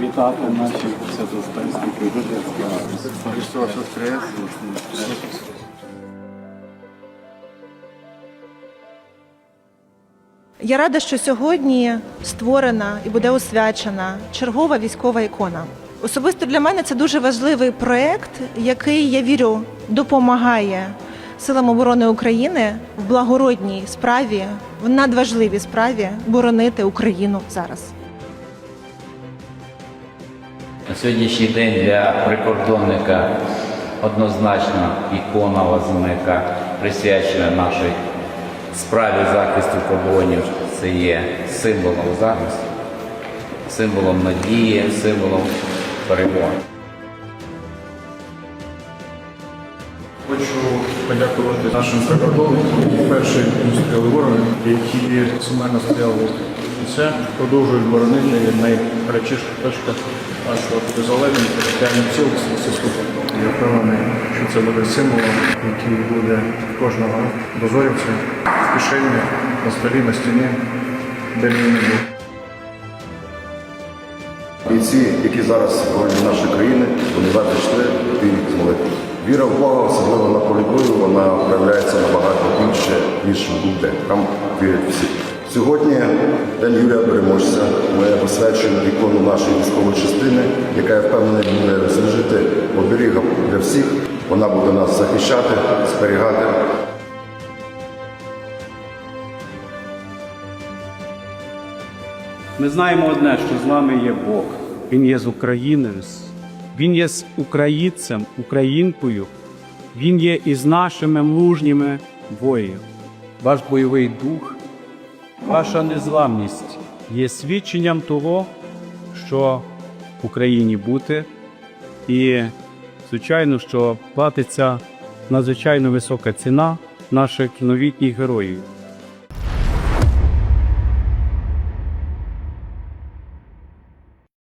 вітати святостанських Христос Воскрес! Я рада, що сьогодні створена і буде освячена чергова військова ікона. Особисто для мене це дуже важливий проект, який я вірю допомагає силам оборони України в благородній справі, в надважливій справі боронити Україну зараз. Сьогоднішній день для прикордонника однозначно ікона Лазуника присвячена нашій справі захисту кордонів. Це є символом захисту, символом надії, символом перемоги. Хочу подякувати нашим прикордонникам, перший зустріли ворога, які сумально стояли і це продовжують боронити в найгарячіших точках нашого незалежності, територіальних сил ССУ. Я впевнений, що це буде символом, який буде кожного дозорівця в кишені, на столі, на стіні, де він не був. Бійці, які зараз воюють нашої країни, вони завжди йшли до тим з молитви. Віра в Бога, особливо на полі вона проявляється набагато більше, ніж будь-де. Там вірять всі. Сьогодні День Юрія Переможця. Ми посвячуємо ікону нашої військової частини, яка я впевнений буде служити оберігом для всіх. Вона буде нас захищати, зберігати. Ми знаємо одне, що з нами є Бог. Він є з України, Він є з українцем, українкою. Він є із нашими мужніми воїнами. Ваш бойовий дух, ваша незламність є свідченням того, що в Україні бути. І, звичайно, що платиться надзвичайно висока ціна наших новітніх героїв.